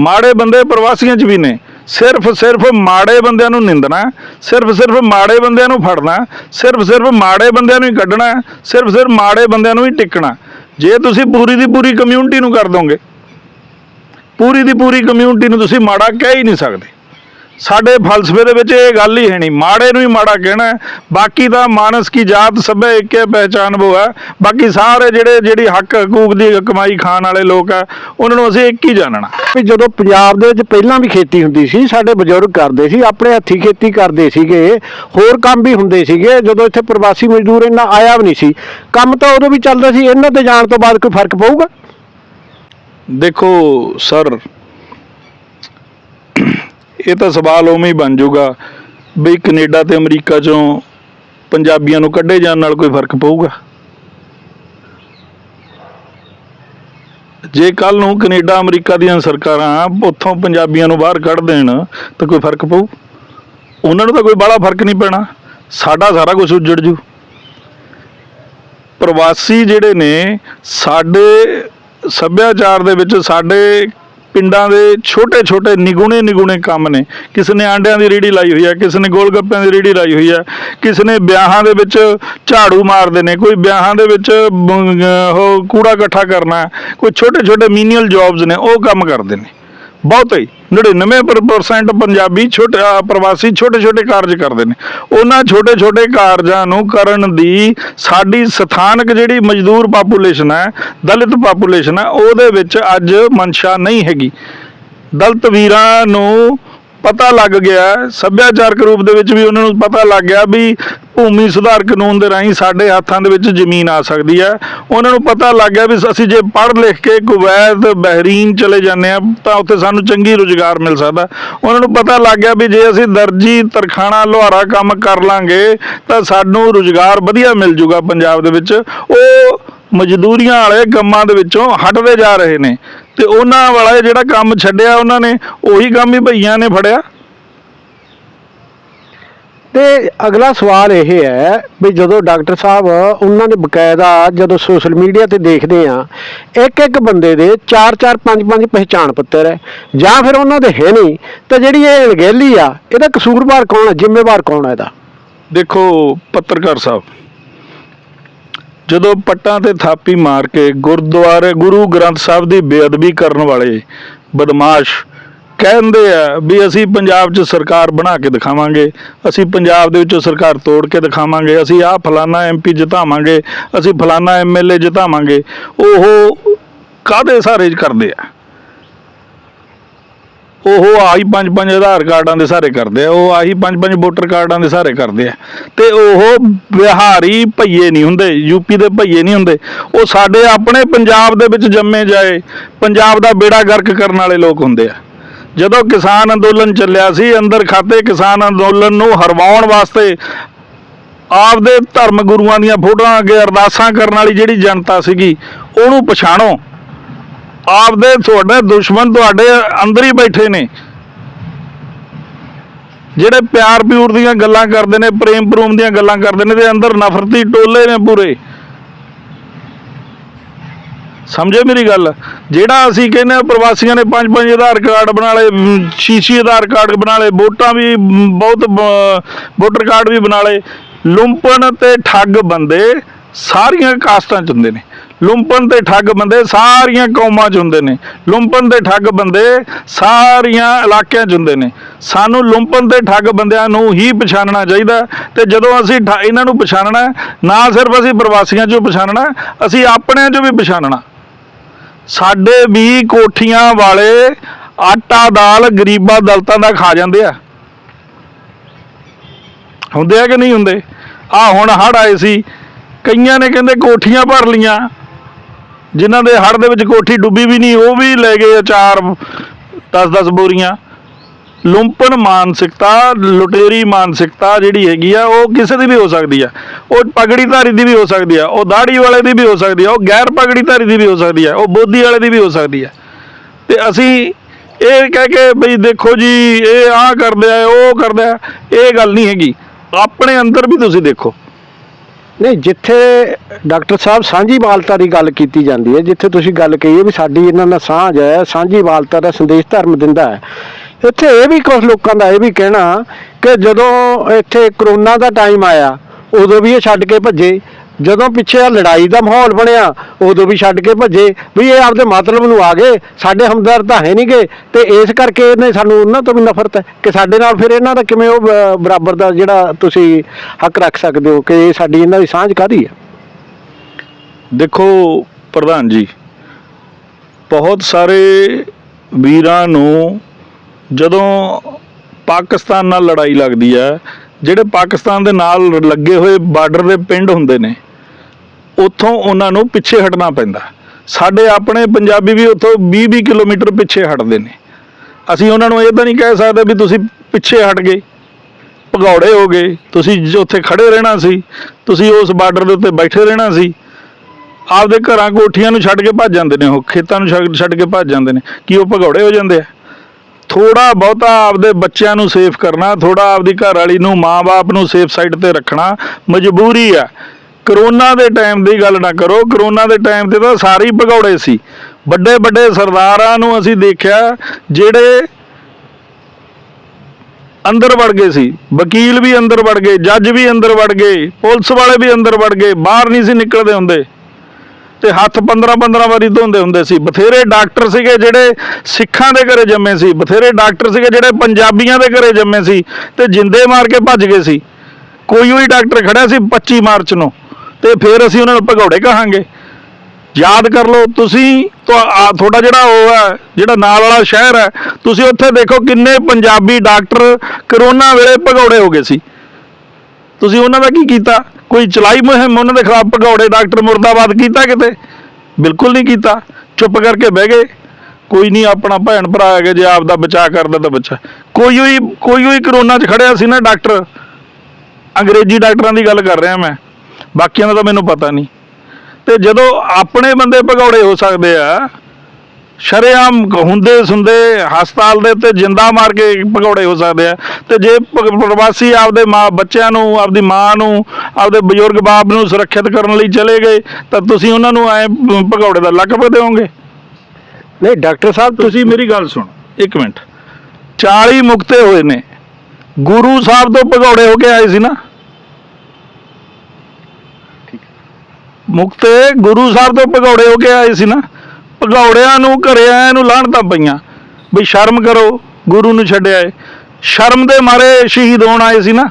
ਮਾੜੇ ਬੰਦੇ ਪ੍ਰਵਾਸੀਆਂ 'ਚ ਵੀ ਨੇ। ਸਿਰਫ ਸਿਰਫ ਮਾੜੇ ਬੰਦਿਆਂ ਨੂੰ ਨਿੰਦਣਾ, ਸਿਰਫ ਸਿਰਫ ਮਾੜੇ ਬੰਦਿਆਂ ਨੂੰ ਫੜਨਾ, ਸਿਰਫ ਸਿਰਫ ਮਾੜੇ ਬੰਦਿਆਂ ਨੂੰ ਹੀ ਕੱਢਣਾ, ਸਿਰਫ ਸਿਰਫ ਮਾੜੇ ਬੰਦਿਆਂ ਨੂੰ ਹੀ ਟਿਕਣਾ। ਜੇ ਤੁਸੀਂ ਪੂਰੀ ਦੀ ਪੂਰੀ ਕਮਿਊਨਿਟੀ ਨੂੰ ਕਰ ਦੋਗੇ, ਪੂਰੀ ਦੀ ਪੂਰੀ ਕਮਿਊਨਿਟੀ ਨੂੰ ਤੁਸੀਂ ਮਾੜਾ ਕਹਿ ਹੀ ਨਹੀਂ ਸਕਦੇ। ਸਾਡੇ ਫਲਸਫੇ ਦੇ ਵਿੱਚ ਇਹ ਗੱਲ ਹੀ ਹੈ ਨਹੀਂ। ਮਾੜੇ ਨੂੰ ਹੀ ਮਾੜਾ ਕਹਿਣਾ। ਬਾਕੀ ਤਾਂ ਮਾਨਸ ਕੀ ਜਾਤ ਸਭੇ ਇੱਕੇ ਪਹਿਚਾਨ ਉਹ ਹੈ। ਬਾਕੀ ਸਾਰੇ ਜਿਹੜੇ ਜਿਹੜੀ ਹੱਕ ਹਕੂਕ ਦੀ ਕਮਾਈ ਖਾਣ ਵਾਲੇ ਲੋਕ ਆ ਉਹਨਾਂ ਨੂੰ ਅਸੀਂ ਇੱਕ ਹੀ ਜਾਣਨਾ। ਵੀ ਜਦੋਂ ਪੰਜਾਬ ਦੇ ਵਿੱਚ ਪਹਿਲਾਂ ਵੀ ਖੇਤੀ ਹੁੰਦੀ ਸੀ ਸਾਡੇ ਬਜ਼ੁਰਗ ਕਰਦੇ ਸੀ ਆਪਣੇ ਹੱਥੀ ਖੇਤੀ ਕਰਦੇ ਸੀਗੇ। ਹੋਰ ਕੰਮ ਵੀ ਹੁੰਦੇ ਸੀਗੇ। ਜਦੋਂ ਇੱਥੇ ਪ੍ਰਵਾਸੀ ਮਜ਼ਦੂਰ ਇੰਨਾ ਆਇਆ ਵੀ ਨਹੀਂ ਸੀ ਕੰਮ ਤਾਂ ਉਦੋਂ ਵੀ ਚੱਲਦਾ ਸੀ। ਇਹਨਾਂ ਤੇ ਜਾਣ ਤੋਂ ਬਾਅਦ ਕੋਈ ਫ਼ਰਕ ਪਊਗਾ? ਦੇਖੋ ਸਰ ਇਹ ਤਾਂ ਸਵਾਲ ਉਵੇਂ ਹੀ ਬਣ ਜਾਊਗਾ ਵੀ ਕੈਨੇਡਾ ਤੇ ਅਮਰੀਕਾ ਚੋਂ ਪੰਜਾਬੀਆਂ ਨੂੰ ਕੱਢੇ ਜਾਣ ਨਾਲ ਕੋਈ ਫ਼ਰਕ ਪਊਗਾ? ਜੇ ਕੱਲ ਨੂੰ ਕੈਨੇਡਾ, ਅਮਰੀਕਾ ਦੀਆਂ ਸਰਕਾਰਾਂ ਉੱਥੋਂ ਪੰਜਾਬੀਆਂ ਨੂੰ ਬਾਹਰ ਕੱਢ ਦੇਣ, ਤਾਂ ਕੋਈ ਫ਼ਰਕ ਪਊ? ਉਹਨਾਂ ਨੂੰ ਤਾਂ ਕੋਈ ਬਾਹਲਾ ਫ਼ਰਕ ਨਹੀਂ ਪੈਣਾ। ਸਾਡਾ ਸਾਰਾ ਕੁਝ ਉੱਜੜ ਜੂ। ਪ੍ਰਵਾਸੀ ਜਿਹੜੇ ਨੇ, ਸਾਡੇ ਸੱਭਿਆਚਾਰ ਦੇ ਵਿੱਚ ਸਾਡੇ ਪਿੰਡਾਂ ਦੇ ਛੋਟੇ ਛੋਟੇ ਨਿਗੁਣੇ ਨਿਗੁਣੇ ਕੰਮ ਨੇ। ਕਿਸੇ ਨੇ ਆਂਡਿਆਂ ਦੀ ਰੇੜੀ ਲਾਈ ਹੋਈ ਹੈ, ਕਿਸੇ ਨੇ ਗੋਲ ਗੱਪਿਆਂ ਦੀ ਰੇੜੀ ਲਾਈ ਹੋਈ ਹੈ, ਕਿਸੇ ਨੇ ਵਿਆਹਾਂ ਦੇ ਵਿੱਚ ਝਾੜੂ ਮਾਰਦੇ ਨੇ, ਕੋਈ ਵਿਆਹਾਂ ਦੇ ਵਿੱਚ ਉਹ ਕੂੜਾ ਇਕੱਠਾ ਕਰਨਾ ਕੋਈ ਛੋਟੇ ਛੋਟੇ ਮੀਨੀਅਲ ਜੌਬਸ ਨੇ, ਉਹ ਕੰਮ ਕਰਦੇ ਨੇ। ਬਹੁਤੇ ਹੀ। 99% ਪੰਜਾਬੀ ਛੋਟੇ ਪ੍ਰਵਾਸੀ ਛੋਟੇ ਛੋਟੇ ਕਾਰਜ ਕਰਦੇ ਨੇ। ਉਹਨਾਂ ਛੋਟੇ ਛੋਟੇ ਕਾਰਜਾਂ ਨੂੰ ਕਰਨ ਦੀ ਸਾਡੀ ਸਥਾਨਕ ਜਿਹੜੀ ਮਜ਼ਦੂਰ ਪਾਪੂਲੇਸ਼ਨ ਹੈ, ਦਲਿਤ ਪਾਪੂਲੇਸ਼ਨ ਹੈ, ਉਹਦੇ ਵਿੱਚ ਅੱਜ ਮਨਸ਼ਾ ਨਹੀਂ ਹੈਗੀ। ਦਲਿਤ ਵੀਰਾਂ ਨੂੰ ਪਤਾ ਲੱਗ ਗਿਆ, ਸੱਭਿਆਚਾਰਕ ਰੂਪ ਦੇ ਵਿੱਚ ਵੀ ਉਹਨਾਂ ਨੂੰ ਪਤਾ ਲੱਗ ਗਿਆ ਵੀ ਭੂਮੀ ਸੁਧਾਰ ਕਾਨੂੰਨ ਦੇ ਰਾਹੀਂ ਸਾਡੇ ਹੱਥਾਂ ਦੇ ਵਿੱਚ ਜ਼ਮੀਨ ਆ ਸਕਦੀ ਹੈ। ਉਹਨਾਂ ਨੂੰ ਪਤਾ ਲੱਗ ਗਿਆ ਵੀ ਅਸੀਂ ਜੇ ਪੜ੍ਹ ਲਿਖ ਕੇ ਕੁਵੈਤ, ਬਹਿਰੀਨ ਚਲੇ ਜਾਂਦੇ ਆ ਤਾਂ ਉੱਥੇ ਸਾਨੂੰ ਚੰਗੀ ਰੁਜ਼ਗਾਰ ਮਿਲ ਸਕਦਾ। ਉਹਨਾਂ ਨੂੰ ਪਤਾ ਲੱਗ ਗਿਆ ਵੀ ਜੇ ਅਸੀਂ ਦਰਜੀ, ਤਰਖਾਣਾ, ਲੋਹਾਰਾ ਕੰਮ ਕਰ ਲਾਂਗੇ, ਤਾਂ ਸਾਨੂੰ ਰੁਜ਼ਗਾਰ ਵਧੀਆ ਮਿਲ ਜੂਗਾ ਪੰਜਾਬ ਦੇ ਵਿੱਚ। ਉਹ ਮਜ਼ਦੂਰੀਆਂ ਵਾਲੇ ਕੰਮਾਂ ਦੇ ਵਿੱਚੋਂ ਹਟਦੇ ਜਾ ਰਹੇ ਨੇ। ਤੇ ਉਹਨਾਂ ਵਾਲਾ ਜਿਹੜਾ ਕੰਮ ਛੱਡਿਆ ਉਹਨਾਂ ਨੇ ਉਹੀ ਕੰਮ ਹੀ ਭਈਆਂ ਨੇ ਫੜਿਆ? ਤੇ ਅਗਲਾ ਸਵਾਲ ਇਹ ਹੈ ਵੀ ਜਦੋਂ ਡਾਕਟਰ ਸਾਹਿਬ ਉਹਨਾਂ ਨੇ ਬਕਾਇਦਾ ਜਦੋਂ ਸੋਸ਼ਲ ਮੀਡੀਆ ਤੇ ਦੇਖਦੇ ਆ ਇੱਕ ਇੱਕ ਬੰਦੇ ਦੇ 4 4 5 5 ਪਹਿਚਾਣ ਪੱਤਰ ਹੈ ਜਾਂ ਫਿਰ ਉਹਨਾਂ ਦੇ ਹੈ ਨਹੀਂ ਤੇ ਜਿਹੜੀ ਇਹ ਅਣਗਹਿਲੀ ਆ ਇਹਦਾ ਕਸੂਰਵਾਰ ਕੌਣ ਹੈ ਜ਼ਿੰਮੇਵਾਰ ਕੌਣ ਹੈ ਇਹਦਾ? ਦੇਖੋ ਪੱਤਰਕਾਰ ਸਾਹਿਬ ਜਦੋਂ ਪੱਟਾਂ ਤੇ ਥਾਪੀ ਮਾਰ ਕੇ ਗੁਰਦੁਆਰੇ ਗੁਰੂ ਗ੍ਰੰਥ ਸਾਹਿਬ ਦੀ ਬੇਅਦਬੀ ਕਰਨ ਵਾਲੇ ਬਦਮਾਸ਼ ਕਹਿੰਦੇ ਆ ਵੀ ਅਸੀਂ ਪੰਜਾਬ 'ਚ ਸਰਕਾਰ ਬਣਾ ਕੇ ਦਿਖਾਵਾਂਗੇ, ਅਸੀਂ ਪੰਜਾਬ ਦੇ ਵਿੱਚੋਂ ਸਰਕਾਰ ਤੋੜ ਕੇ ਦਿਖਾਵਾਂਗੇ, ਅਸੀਂ ਆਹ ਫਲਾਨਾ ਐਮਪੀ ਜਿਤਾਵਾਂਗੇ, ਅਸੀਂ ਫਲਾਨਾ ਐਮਐਲਏ ਜਿਤਾਵਾਂਗੇ, ਉਹ ਕਾਦੇ ਸਾਰੇ ਕਰਦੇ ਆ? ਉਹ ਆਹੀ ਪੰਜ ਪੰਜ ਆਧਾਰ ਕਾਰਡਾਂ ਦੇ ਸਾਰੇ ਕਰਦੇ ਆ, ਉਹ ਆਹੀ ਪੰਜ ਪੰਜ ਵੋਟਰ ਕਾਰਡਾਂ ਦੇ ਸਾਰੇ ਕਰਦੇ ਆ। ਤੇ ਉਹ ਬਿਹਾਰੀ ਭਈਏ ਨਹੀਂ ਹੁੰਦੇ ਯੂਪੀ ਦੇ ਭਈਏ ਨਹੀਂ ਹੁੰਦੇ। ਉਹ ਸਾਡੇ ਆਪਣੇ ਪੰਜਾਬ ਦੇ ਵਿੱਚ ਜੰਮੇ ਜਾਏ, ਪੰਜਾਬ ਦਾ ਬੇੜਾ ਗਰਕ ਕਰਨ ਵਾਲੇ ਲੋਕ ਹੁੰਦੇ ਆ। ਜਦੋਂ ਕਿਸਾਨ ਅੰਦੋਲਨ ਚੱਲਿਆ ਸੀ, ਅੰਦਰ ਖਾਤੇ ਕਿਸਾਨ ਅੰਦੋਲਨ ਨੂੰ ਹਰਵਾਉਣ ਵਾਸਤੇ ਆਪਦੇ ਧਰਮ ਗੁਰੂਆਂ ਦੀਆਂ ਫੋਟੋਆਂ ਅੱਗੇ ਅਰਦਾਸਾਂ ਕਰਨ ਵਾਲੀ ਜਿਹੜੀ ਜਨਤਾ ਸੀਗੀ, ਉਹਨੂੰ ਪਛਾਣੋ। ਆਪਦੇ ਤੁਹਾਡੇ ਦੁਸ਼ਮਣ ਤੁਹਾਡੇ ਅੰਦਰ ਹੀ ਬੈਠੇ ਨੇ। ਜਿਹੜੇ ਪਿਆਰ ਪਿਊਰ ਦੀਆਂ ਗੱਲਾਂ ਕਰਦੇ ਨੇ, ਪ੍ਰੇਮ ਪ੍ਰੂਮ ਦੀਆਂ ਗੱਲਾਂ ਕਰਦੇ ਨੇ, ਤੇ ਅੰਦਰ ਨਫ਼ਰਤੀ ਟੋਲੇ ਨੇ ਪੂਰੇ। ਸਮਝੇ ਮੇਰੀ ਗੱਲ? ਜਿਹੜਾ ਅਸੀਂ ਕਹਿੰਦੇ ਆ ਪ੍ਰਵਾਸੀਆਂ ਨੇ ਪੰਜ ਪੰਜ ਆਧਾਰ ਕਾਰਡ ਬਣਾ ਲਏ ਸ਼ੀਸ਼ੀ ਆਧਾਰ ਕਾਰਡ ਬਣਾ ਲਏ, ਵੋਟਾਂ ਵੀ ਬਹੁਤ ਵੋਟਰ ਕਾਰਡ ਵੀ ਬਣਾ ਲਏ, ਲੁੰਪਣ ਤੇ ਠੱਗ ਬੰਦੇ ਸਾਰੀਆਂ ਕਾਸਟਾਂ ਚ ਹੁੰਦੇ ਨੇ। ਲੁੰਪਣ ਤੇ ਠੱਗ ਬੰਦੇ ਸਾਰੀਆਂ ਕੌਮਾਂ ਚ ਹੁੰਦੇ ਨੇ। ਲੁੰਪਣ ਤੇ ਠੱਗ ਬੰਦੇ ਸਾਰੀਆਂ ਇਲਾਕਿਆਂ ਚ ਹੁੰਦੇ ਨੇ। ਸਾਨੂੰ ਲੁੰਪਣ ਤੇ ਠੱਗ ਬੰਦਿਆਂ ਨੂੰ ਹੀ ਪਛਾਣਨਾ ਚਾਹੀਦਾ ਤੇ ਜਦੋਂ ਅਸੀਂ ਠ- ਇਹਨਾਂ ਨੂੰ ਪਛਾਣਨਾ ਨਾ ਸਿਰਫ ਅਸੀਂ ਪ੍ਰਵਾਸੀਆਂ ਚੋਂ ਪਛਾਣਨਾ ਅਸੀਂ ਆਪਣਿਆਂ ਚੋਂ ਵੀ ਪਛਾਣਨਾ ਸਾਡੇ ਵੀ ਕੋਠੀਆਂ ਵਾਲੇ ਆਟਾ ਦਾਲ ਗਰੀਬਾਂ ਦਲਤਾਂ ਦਾ ਖਾ ਜਾਂਦੇ ਆ। ਹੁੰਦੇ ਆ ਕਿ ਨਹੀਂ ਹੁੰਦੇ? ਆ ਹੁਣ ਹੜ ਆਏ ਸੀ, ਕਈਆਂ ਨੇ ਕਹਿੰਦੇ ਕੋਠੀਆਂ ਭਰ ਲੀਆਂ ਜਿਨ੍ਹਾਂ ਦੇ ਹੜ ਦੇ ਵਿੱਚ ਕੋਠੀ ਡੁੱਬੀ ਵੀ ਨਹੀਂ, ਉਹ ਵੀ ਲੈ ਗਏ ਚਾਰ 10-10 ਬੋਰੀਆਂ। ਲੁੰਪਨ ਮਾਨਸਿਕਤਾ, ਲੁਟੇਰੀ ਮਾਨਸਿਕਤਾ ਜਿਹੜੀ ਹੈਗੀ ਆ, ਉਹ ਕਿਸੇ ਦੀ ਵੀ ਹੋ ਸਕਦੀ ਆ। ਉਹ ਪਗੜੀਧਾਰੀ ਦੀ ਵੀ ਹੋ ਸਕਦੀ ਆ, ਉਹ ਦਾੜੀ ਵਾਲੇ ਦੀ ਵੀ ਹੋ ਸਕਦੀ ਆ, ਉਹ ਗੈਰ ਪਗੜੀਧਾਰੀ ਦੀ ਵੀ ਹੋ ਸਕਦੀ ਆ, ਉਹ ਬੋਧੀ ਵਾਲੇ ਦੀ ਵੀ ਹੋ ਸਕਦੀ ਆ। ਤੇ ਅਸੀਂ ਇਹ ਕਹਿ ਕੇ ਬਈ ਦੇਖੋ ਜੀ, ਇਹ ਆਹ ਕਰਦੇ ਆ ਉਹ ਕਰਦਾ ਇਹ ਗੱਲ ਨਹੀਂ ਹੈਗੀ। ਆਪਣੇ ਅੰਦਰ ਵੀ ਤੁਸੀਂ ਦੇਖੋ। ਨਹੀਂ, ਜਿੱਥੇ ਡਾਕਟਰ ਸਾਹਿਬ ਸਾਂਝੀ ਮਾਲਤਾ ਦੀ ਗੱਲ ਕੀਤੀ ਜਾਂਦੀ ਹੈ, ਜਿੱਥੇ ਤੁਸੀਂ ਗੱਲ ਕਹੀ ਹੈ ਵੀ ਸਾਡੀ ਇਹਨਾਂ ਨਾਲ ਸਾਂਝ ਹੈ, ਸਾਂਝੀ ਵਾਲਤਾ ਦਾ ਸੰਦੇਸ਼ ਧਰਮ ਦਿੰਦਾ ਹੈ। ਇੱਥੇ ਇਹ ਵੀ ਕੁਝ ਲੋਕਾਂ ਦਾ ਇਹ ਵੀ ਕਹਿਣਾ ਕਿ ਜਦੋਂ ਇੱਥੇ ਕਰੋਨਾ ਦਾ ਟਾਈਮ ਆਇਆ, ਉਦੋਂ ਵੀ ਇਹ ਛੱਡ ਕੇ ਭੱਜੇ। ਜਦੋਂ ਪਿੱਛੇ ਆ ਲੜਾਈ ਦਾ ਮਾਹੌਲ ਬਣਿਆ, ਉਦੋਂ ਵੀ ਛੱਡ ਕੇ ਭੱਜੇ। ਵੀ ਇਹ ਆਪਦੇ ਮਤਲਬ ਨੂੰ ਆ ਗਏ, ਸਾਡੇ ਹਮਦਰਦ ਤਾਂ ਹੈ ਨਹੀਂਗੇ ਤੇ ਇਸ ਕਰਕੇ ਇਹਨੇ ਸਾਨੂੰ ਉਹਨਾਂ ਤੋਂ ਵੀ ਨਫ਼ਰਤ ਹੈ ਕਿ ਸਾਡੇ ਨਾਲ ਫਿਰ ਇਹਨਾਂ ਦਾ ਕਿਵੇਂ ਉਹ ਬਰਾਬਰ ਦਾ ਜਿਹੜਾ ਤੁਸੀਂ ਹੱਕ ਰੱਖ ਸਕਦੇ ਹੋ ਕਿ ਇਹ ਸਾਡੀ ਇਹਨਾਂ ਦੀ ਸਾਂਝ ਕਾਦੀ ਹੈ? ਦੇਖੋ ਪ੍ਰਧਾਨ ਜੀ, ਬਹੁਤ ਸਾਰੇ ਵੀਰਾਂ ਨੂੰ ਜਦੋਂ ਪਾਕਿਸਤਾਨ ਨਾਲ ਲੜਾਈ ਲੱਗਦੀ ਹੈ, ਜਿਹੜੇ ਪਾਕਿਸਤਾਨ ਦੇ ਨਾਲ ਲੱਗੇ ਹੋਏ ਬਾਰਡਰ ਦੇ ਪਿੰਡ ਹੁੰਦੇ ਨੇ ਉੱਥੋਂ ਉਹਨਾਂ ਨੂੰ ਪਿੱਛੇ ਹਟਣਾ ਪੈਂਦਾ। ਸਾਡੇ ਆਪਣੇ ਪੰਜਾਬੀ ਵੀ ਉੱਥੋਂ 20-20 ਕਿਲੋਮੀਟਰ ਪਿੱਛੇ ਹਟਦੇ ਨੇ। ਅਸੀਂ ਉਹਨਾਂ ਨੂੰ ਇਹ ਤਾਂ ਨਹੀਂ ਕਹਿ ਸਕਦੇ ਵੀ ਤੁਸੀਂ ਪਿੱਛੇ ਹਟ ਗਏ, ਭਗੌੜੇ ਹੋ ਗਏ, ਤੁਸੀਂ ਉੱਥੇ ਖੜੇ ਰਹਿਣਾ ਸੀ, ਤੁਸੀਂ ਉਸ ਬਾਰਡਰ ਦੇ ਉੱਤੇ ਬੈਠੇ ਰਹਿਣਾ ਸੀ। ਆਪਦੇ ਘਰਾਂ ਕੋਠੀਆਂ ਨੂੰ ਛੱਡ ਕੇ ਭੱਜ ਜਾਂਦੇ ਨੇ ਉਹ, ਖੇਤਾਂ ਨੂੰ ਛੱਡ ਛੱਡ ਕੇ ਭੱਜ ਜਾਂਦੇ ਨੇ, ਕੀ ਉਹ ਭਗੌੜੇ ਹੋ ਜਾਂਦੇ ਆ? ਥੋੜਾ ਬਹੁਤਾ ਆਪਦੇ ਬੱਚਿਆਂ ਨੂੰ ਸੇਫ ਕਰਨਾ ਥੋੜਾ ਆਪਦੀ ਘਰ ਵਾਲੀ ਨੂੰ ਮਾਂ-ਬਾਪ ਨੂੰ ਸੇਫ ਸਾਈਡ ਤੇ ਰੱਖਣਾ ਮਜਬੂਰੀ ਆ। ਕਰੋਨਾ ਦੇ ਟਾਈਮ ਦੀ ਗੱਲ ਨਾ ਕਰੋ। ਕਰੋਨਾ ਦੇ ਟਾਈਮ ਤੇ ਤਾਂ ਸਾਰੇ ਹੀ ਭਗੌੜੇ ਸੀ। ਵੱਡੇ ਵੱਡੇ ਸਰਦਾਰਾਂ ਨੂੰ ਅਸੀਂ ਦੇਖਿਆ, ਜਿਹੜੇ ਅੰਦਰ ਵੜ ਗਏ ਸੀ। ਵਕੀਲ ਵੀ ਅੰਦਰ ਵੜ ਗਏ, ਜੱਜ ਵੀ ਅੰਦਰ ਵੜ ਗਏ, ਪੁਲਿਸ ਵਾਲੇ ਵੀ ਅੰਦਰ ਵੜ ਗਏ, ਬਾਹਰ ਨਹੀਂ ਸੀ ਨਿਕਲਦੇ ਹੁੰਦੇ। ਤੇ ਹੱਥ 15 15 ਵਾਰੀ ਧੋਂਦੇ ਹੁੰਦੇ ਸੀ। ਬਥੇਰੇ ਡਾਕਟਰ ਸੀਗੇ ਜਿਹੜੇ ਸਿੱਖਾਂ ਦੇ ਘਰੇ ਜੰਮੇ ਸੀ। ਬਥੇਰੇ ਡਾਕਟਰ ਸੀਗੇ ਜਿਹੜੇ ਪੰਜਾਬੀਆਂ ਦੇ ਘਰੇ ਜੰਮੇ ਸੀ। ਤੇ ਜਿੰਦੇ ਮਾਰ ਕੇ ਭੱਜ ਗਏ ਸੀ। ਕੋਈ ਵੀ ਡਾਕਟਰ ਖੜਿਆ ਸੀ 25 ਮਾਰਚ ਨੂੰ। ਤੇ ਫਿਰ ਅਸੀਂ ਉਹਨਾਂ ਨੂੰ ਭਗੌੜੇ ਕਹਾਂਗੇ। ਯਾਦ ਕਰ ਲਓ, ਤੁਸੀਂ ਤੁਹਾ- ਤੁਹਾਡਾ ਜਿਹੜਾ ਉਹ ਹੈ, ਜਿਹੜਾ ਨਾਲ ਵਾਲਾ ਸ਼ਹਿਰ ਹੈ, ਤੁਸੀਂ ਉੱਥੇ ਦੇਖੋ ਕਿੰਨੇ ਪੰਜਾਬੀ ਡਾਕਟਰ ਕਰੋਨਾ ਵੇਲੇ ਭਗੌੜੇ ਹੋ ਗਏ ਸੀ। ਤੁਸੀਂ ਉਹਨਾਂ ਦਾ ਕੀ ਕੀਤਾ? ਕੋਈ ਚਲਾਈ ਮੁਹਿੰਮ ਉਹਨਾਂ ਦੇ ਖਿਲਾਫ ਭਗੌੜੇ? ਡਾਕਟਰ ਮੁਰਦਾਬਾਦ ਕੀਤਾ ਕਿਤੇ? ਬਿਲਕੁਲ ਨਹੀਂ ਕੀਤਾ। ਚੁੱਪ ਕਰਕੇ ਬਹਿ ਗਏ। ਕੋਈ ਨਹੀਂ, ਆਪਣਾ ਭੈਣ ਭਰਾ ਹੈਗੇ, ਜੇ ਆਪ ਦਾ ਬਚਾਅ ਕਰਦਾ ਤਾਂ ਬੱਚਾ। ਕੋਈ ਹੋਈ ਕੋਈ ਹੋਈ ਕਰੋਨਾ 'ਚ ਖੜਿਆ ਸੀ ਨਾ ਡਾਕਟਰ। ਅੰਗਰੇਜ਼ੀ ਡਾਕਟਰਾਂ ਦੀ ਗੱਲ ਕਰ ਰਿਹਾ ਮੈਂ। ਬਾਕੀਆਂ ਦਾ ਤਾਂ ਮੈਨੂੰ ਪਤਾ ਨਹੀਂ। ਤੇ ਜਦੋਂ ਆਪਣੇ ਬੰਦੇ ਭਗੌੜੇ ਹੋ ਸਕਦੇ ਆ ਸ਼ਰੇਆਮ ਹੁੰਦੇ ਸੁੰਦੇ ਹਸਪਤਾਲ ਦੇ ਉੱਤੇ ਜਿੰਦਾ ਮਾਰ ਕੇ ਭਗੌੜੇ ਹੋ ਸਕਦੇ ਆ। ਤੇ ਜੇ ਪ੍ਰਵਾਸੀ ਆਪਦੇ ਮਾਂ ਬੱਚਿਆਂ ਨੂੰ ਆਪਦੀ ਮਾਂ ਨੂੰ ਆਪਦੇ ਬਜ਼ੁਰਗ ਬਾਪ ਨੂੰ ਸੁਰੱਖਿਅਤ ਕਰਨ ਲਈ ਚਲੇ ਗਏ ਤਾਂ ਤੁਸੀਂ ਉਹਨਾਂ ਨੂੰ ਐ ਭਗੌੜੇ ਦਾ ਲਕਬ ਦਿਓਗੇ? ਨਹੀਂ ਡਾਕਟਰ ਸਾਹਿਬ ਤੁਸੀਂ ਮੇਰੀ ਗੱਲ ਸੁਣ ਇੱਕ ਮਿੰਟ। 40 ਮੁਕਤੇ ਹੋਏ ਨੇ। ਗੁਰੂ ਸਾਹਿਬ ਤੋਂ ਭਗੌੜੇ ਹੋ ਕੇ ਆਏ ਸੀ ਨਾ। ਮੁਕਤੇ ਗੁਰੂ ਸਾਹਿਬ ਤੋਂ ਭਗੌੜੇ ਹੋ ਕੇ ਆਏ ਸੀ ਨਾ, ਭਗੌੜਿਆਂ ਨੂੰ ਘਰੇ ਆਇਆਂ ਨੂੰ ਲਾਹਣਤਾਂ ਪਈਆਂ, ਵੀ ਸ਼ਰਮ ਕਰੋ, ਗੁਰੂ ਨੂੰ ਛੱਡਿਆ ਏ। ਸ਼ਰਮ ਦੇ ਮਾਰੇ ਸ਼ਹੀਦ ਹੋਣ ਆਏ ਸੀ ਨਾ।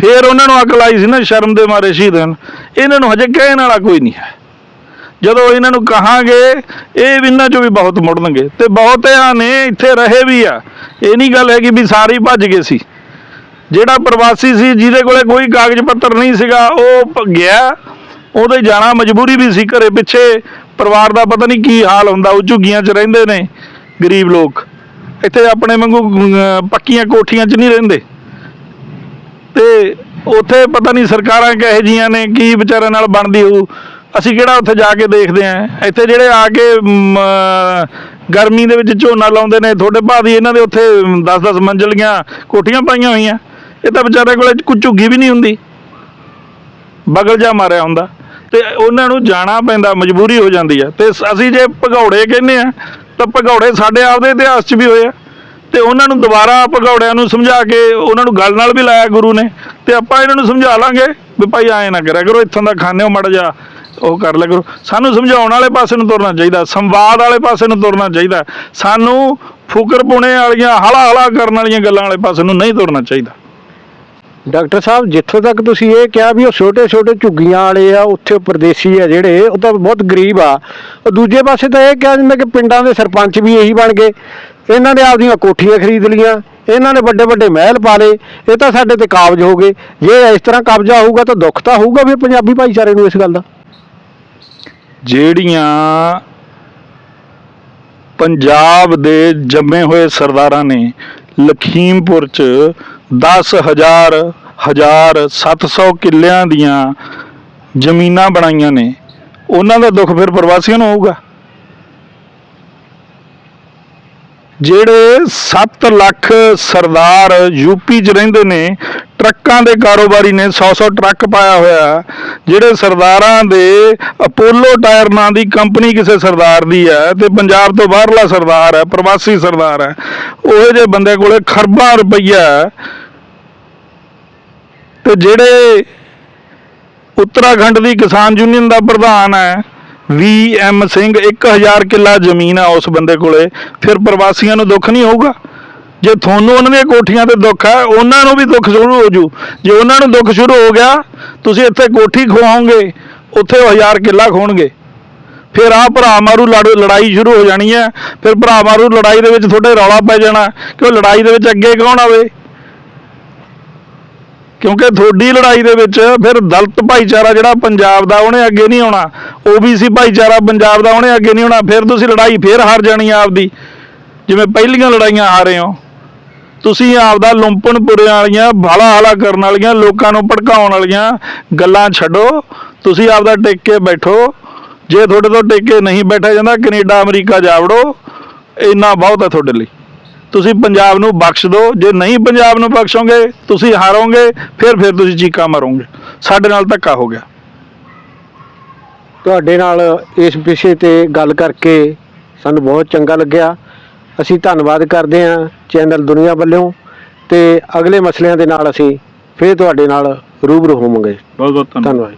ਫੇਰ ਉਹਨਾਂ ਨੂੰ ਅਕਲ ਆਈ ਸੀ ਨਾ, ਸ਼ਰਮ ਦੇ ਮਾਰੇ ਸ਼ਹੀਦ ਹੋਣ। ਇਹਨਾਂ ਨੂੰ ਹਜੇ ਕਹਿਣ ਵਾਲਾ ਕੋਈ ਨਹੀਂ ਹੈ। ਜਦੋਂ ਇਹਨਾਂ ਨੂੰ ਕਹਾਂਗੇ, ਇਹ ਇਹਨਾਂ ਚੋਂ ਵੀ ਬਹੁਤ ਮੁੜਨਗੇ। ਤੇ ਬਹੁਤਿਆਂ ਨੇ ਇੱਥੇ ਰਹੇ ਵੀ ਆ। ਇਹ ਨਹੀਂ ਗੱਲ ਹੈ ਕਿ ਵੀ ਸਾਰੇ ਭੱਜ ਗਏ ਸੀ। ਜਿਹੜਾ ਪ੍ਰਵਾਸੀ ਸੀ, ਜਿਹਦੇ ਕੋਲੇ ਕੋਈ ਕਾਗਜ਼ ਪੱਤਰ ਨਹੀਂ ਸੀਗਾ, ਉਹ ਗਿਆ। ਉਹਦੇ ਜਾਣਾ ਮਜਬੂਰੀ ਵੀ ਸੀ ਘਰੇ ਪਿੱਛੇ। ਪਰਿਵਾਰ ਦਾ ਪਤਾ ਨਹੀਂ ਕੀ ਹਾਲ ਹੁੰਦਾ, ਉਹ ਝੁੱਗੀਆਂ 'ਚ ਰਹਿੰਦੇ ਨੇ ਗਰੀਬ ਲੋਕ। ਇੱਥੇ ਆਪਣੇ ਵਾਂਗੂ ਪੱਕੀਆਂ ਕੋਠੀਆਂ 'ਚ ਨਹੀਂ ਰਹਿੰਦੇ। ਤੇ ਉੱਥੇ ਪਤਾ ਨਹੀਂ ਸਰਕਾਰਾਂ ਕਿਹੋ ਜੀਆਂ ਨੇ, ਕੀ ਵਿਚਾਰਿਆਂ ਨਾਲ ਬਣਦੀ ਹੋਊ। ਅਸੀਂ ਕਿਹੜਾ ਉੱਥੇ ਜਾ ਕੇ ਦੇਖਦੇ ਆਂ ਇੱਥੇ ਜਿਹੜੇ ਆ ਕੇ ਗਰਮੀ ਦੇ ਵਿੱਚ ਝੋਨਾ ਲਾਉਂਦੇ ਨੇ, ਤੁਹਾਡੇ ਭਾਦੀ ਇਹਨਾਂ ਦੇ ਉੱਥੇ 10-10 ਮੰਜ਼ਲੀਆਂ ਕੋਠੀਆਂ ਪਾਈਆਂ ਹੋਈਆਂ। ਇਹ ਤਾਂ ਵਿਚਾਰੇ ਕੋਲੇ ਕੋਈ ਝੁੱਗੀ ਵੀ ਨਹੀਂ ਹੁੰਦੀ। ਬਗਲ ਜਾ ਮਾਰਿਆ ਹੁੰਦਾ। ਤੇ ਉਹਨਾਂ ਨੂੰ ਜਾਣਾ ਪੈਂਦਾ, ਮਜਬੂਰੀ ਹੋ ਜਾਂਦੀ ਆ। ਤੇ ਅਸੀਂ ਜੇ ਭਗੌੜੇ ਕਹਿੰਦੇ ਆ, ਤਾਂ ਭਗੌੜੇ ਸਾਡੇ ਆਪਦੇ ਇਤਿਹਾਸ 'ਚ ਵੀ ਹੋਏ ਆ। ਤੇ ਉਹਨਾਂ ਨੂੰ ਦੁਬਾਰਾ ਭਗੌੜਿਆਂ ਨੂੰ ਸਮਝਾ ਕੇ ਉਹਨਾਂ ਨੂੰ ਗੱਲ ਨਾਲ ਵੀ ਲਾਇਆ ਗੁਰੂ ਨੇ। ਤੇ ਆਪਾਂ ਇਹਨਾਂ ਨੂੰ ਸਮਝਾ ਲਾਂਗੇ ਵੀ ਭਾਈ ਐਂ ਨਾ ਕਰਿਆ ਕਰੋ, ਇੱਥੋਂ ਦਾ ਖਾਣੇ ਹੋ, ਮੜ ਜਾ ਉਹ ਕਰ ਲਿਆ ਕਰੋ। ਸਾਨੂੰ ਸਮਝਾਉਣ ਵਾਲੇ ਪਾਸੇ ਨੂੰ ਤੁਰਨਾ ਚਾਹੀਦਾ, ਸੰਵਾਦ ਵਾਲੇ ਪਾਸੇ ਨੂੰ ਤੁਰਨਾ ਚਾਹੀਦਾ। ਸਾਨੂੰ ਫੁਕਰ ਪੁਣੇ ਵਾਲੀਆਂ ਹਲਾ ਹਲਾ ਕਰਨ ਵਾਲੀਆਂ ਗੱਲਾਂ ਵਾਲੇ ਪਾਸੇ ਨੂੰ ਨਹੀਂ ਤੁਰਨਾ ਚਾਹੀਦਾ। ਡਾਕਟਰ ਸਾਹਿਬ, ਜਿੱਥੋਂ ਤੱਕ ਤੁਸੀਂ ਇਹ ਕਿਹਾ ਵੀ ਉਹ ਛੋਟੇ ਛੋਟੇ ਝੁੱਗੀਆਂ ਵਾਲੇ ਆ, ਉੱਥੇ ਪਰਦੇਸੀ ਆ ਜਿਹੜੇ, ਉਹ ਤਾਂ ਬਹੁਤ ਗਰੀਬ ਆ। ਉਹ ਦੂਜੇ ਪਾਸੇ ਤਾਂ ਇਹ ਕਿਹਾ ਜਿਵੇਂ ਕਿ ਪਿੰਡਾਂ ਦੇ ਸਰਪੰਚ ਵੀ ਇਹੀ ਬਣ ਗਏ। ਇਹਨਾਂ ਨੇ ਆਪਦੀਆਂ ਕੋਠੀਆਂ ਖਰੀਦ ਲੀਆਂ ਇਹਨਾਂ ਨੇ ਵੱਡੇ ਵੱਡੇ ਮਹਿਲ ਪਾ ਲਏ, ਇਹ ਤਾਂ ਸਾਡੇ ਤੇ ਕਾਬਜ ਹੋ ਗਏ। ਜੇ ਇਸ ਤਰ੍ਹਾਂ ਕਬਜ਼ਾ ਹੋਊਗਾ ਤਾਂ ਦੁੱਖ ਤਾਂ ਹੋਊਗਾ ਫਿਰ ਪੰਜਾਬੀ ਭਾਈਚਾਰੇ ਨੂੰ ਇਸ ਗੱਲ ਦਾ। ਜਿਹੜੀਆਂ ਪੰਜਾਬ ਦੇ ਜੰਮੇ ਹੋਏ ਸਰਦਾਰਾਂ ਨੇ, ਲਖੀਮਪੁਰ ਚ 10000 ਹਜ਼ਾਰ 700 ਕਿੱਲਿਆਂ ਦੀਆਂ ਜ਼ਮੀਨਾਂ ਬਣਾਈਆਂ ਨੇ। ਉਹਨਾਂ ਦਾ ਦੁੱਖ ਫਿਰ ਪ੍ਰਵਾਸੀਆਂ ਨੂੰ ਹੋਊਗਾ। ਜਿਹੜੇ 7 ਲੱਖ ਸਰਦਾਰ ਯੂਪੀ 'ਚ ਰਹਿੰਦੇ ਨੇ ਟਰੱਕਾਂ ਦੇ ਕਾਰੋਬਾਰੀ ਨੇ 100-100 ਟਰੱਕ ਪਾਇਆ ਹੋਇਆ ਜਿਹੜੇ ਸਰਦਾਰਾਂ ਦੇ ਅਪੋਲੋ ਟਾਇਰ ਨਾਂ ਦੀ ਕੰਪਨੀ ਕਿਸੇ ਸਰਦਾਰ ਦੀ ਹੈ ਤੇ ਪੰਜਾਬ ਤੋਂ ਬਾਹਰਲਾ ਸਰਦਾਰ ਹੈ, ਪ੍ਰਵਾਸੀ ਸਰਦਾਰ ਹੈ। ਉਹ ਜੇ ਬੰਦੇ ਕੋਲੇ ਖਰਬਾਂ ਰੁਪਈਆ ਹੈ ਤੇ ਜਿਹੜੇ ਉੱਤਰਾਖੰਡ ਦੀ ਕਿਸਾਨ ਯੂਨੀਅਨ ਦਾ ਪ੍ਰਧਾਨ ਹੈ, ਵੀ ਐਮ ਸਿੰਘ 1000 ਕਿੱਲਾ ਜ਼ਮੀਨ ਆ ਉਸ ਬੰਦੇ ਕੋਲੇ, ਫਿਰ ਪ੍ਰਵਾਸੀਆਂ ਨੂੰ ਦੁੱਖ ਨਹੀਂ ਹੋਊਗਾ? ਜੇ ਤੁਹਾਨੂੰ ਉਹਨਾਂ ਦੀਆਂ ਕੋਠੀਆਂ ਤੇ ਦੁੱਖ ਹੈ, ਉਹਨਾਂ ਨੂੰ ਵੀ ਦੁੱਖ ਸ਼ੁਰੂ ਹੋ ਜੂ। ਜੇ ਉਹਨਾਂ ਨੂੰ ਦੁੱਖ ਸ਼ੁਰੂ ਹੋ ਗਿਆ, ਤੁਸੀਂ ਇੱਥੇ ਕੋਠੀ ਖਵਾਓਗੇ, ਉੱਥੇ ਉਹ ਹਜ਼ਾਰ ਕਿੱਲਾ ਖੋਣਗੇ। ਫਿਰ ਆ ਭਰਾ ਮਾਰੂ ਲੜ- ਲੜਾਈ ਸ਼ੁਰੂ ਹੋ ਜਾਣੀ ਹੈ। ਫਿਰ ਭਰਾ ਮਾਰੂ ਲੜਾਈ ਦੇ ਵਿੱਚ ਤੁਹਾਡੇ ਰੌਲਾ ਪੈ ਜਾਣਾ, ਕਿ ਉਹ ਲੜਾਈ ਦੇ ਵਿੱਚ ਅੱਗੇ ਕੌਣ ਆਵੇ? ਕਿਉਂਕਿ ਤੁਹਾਡੀ ਲੜਾਈ ਦੇ ਵਿੱਚ ਫਿਰ ਦਲਤ ਭਾਈਚਾਰਾ ਜਿਹੜਾ ਪੰਜਾਬ ਦਾ, ਉਹਨੇ ਅੱਗੇ ਨਹੀਂ ਆਉਣਾ। ਓਬੀਸੀ ਭਾਈਚਾਰਾ ਪੰਜਾਬ ਦਾ, ਉਹਨੇ ਅੱਗੇ ਨਹੀਂ ਆਉਣਾ। ਫਿਰ ਤੁਸੀਂ ਲੜਾਈ ਫਿਰ ਹਾਰ ਜਾਣੀ ਆ ਆਪਦੀ। ਜਿਵੇਂ ਪਹਿਲੀਆਂ ਲੜਾਈਆਂ ਹਾਰੇ ਹੋ। ਤੁਸੀਂ ਆਪਦਾ ਲੁੰਪਣ ਪੁਰਿਆਂ ਵਾਲੀਆਂ ਭਾਲਾ ਹਾਲਾ ਕਰਨ ਵਾਲੀਆਂ, ਲੋਕਾਂ ਨੂੰ ਭੜਕਾਉਣ ਵਾਲੀਆਂ ਗੱਲਾਂ ਛੱਡੋ। ਤੁਸੀਂ ਆਪਦਾ ਟਿਕ ਕੇ ਬੈਠੋ। ਜੇ ਤੁਹਾਡੇ ਤੋਂ ਟਿਕ ਕੇ ਨਹੀਂ ਬੈਠਾ ਜਾਂਦਾ, ਕੈਨੇਡਾ, ਅਮਰੀਕਾ ਜਾ ਵੜੋ ਇੰਨਾ ਬਹੁਤ ਹੈ ਤੁਹਾਡੇ ਲਈ। ਤੁਸੀਂ ਪੰਜਾਬ ਨੂੰ ਬਖਸ਼ ਦਿਓ। ਜੇ ਨਹੀਂ ਪੰਜਾਬ ਨੂੰ ਬਖਸ਼ੋਗੇ, ਤੁਸੀਂ ਹਾਰੋਗੇ, ਫਿਰ ਫਿਰ ਤੁਸੀਂ ਚੀਕਾਂ ਮਾਰੋਗੇ। ਸਾਡੇ ਨਾਲ ਧੱਕਾ ਹੋ ਗਿਆ। ਤੁਹਾਡੇ ਨਾਲ ਇਸ ਵਿਸ਼ੇ ਤੇ ਗੱਲ ਕਰਕੇ ਸਾਨੂੰ ਬਹੁਤ ਚੰਗਾ ਲੱਗਿਆ। ਅਸੀਂ ਧੰਨਵਾਦ ਕਰਦੇ ਹਾਂ ਚੈਨਲ ਦੁਨੀਆ ਵੱਲੋਂ ਤੇ ਅਗਲੇ ਮਸਲਿਆਂ ਦੇ ਨਾਲ ਅਸੀਂ ਫਿਰ ਤੁਹਾਡੇ ਨਾਲ ਰੂਬਰੂ ਹੋਵਾਂਗੇ। ਬਹੁਤ ਬਹੁਤ ਧੰਨਵਾਦ।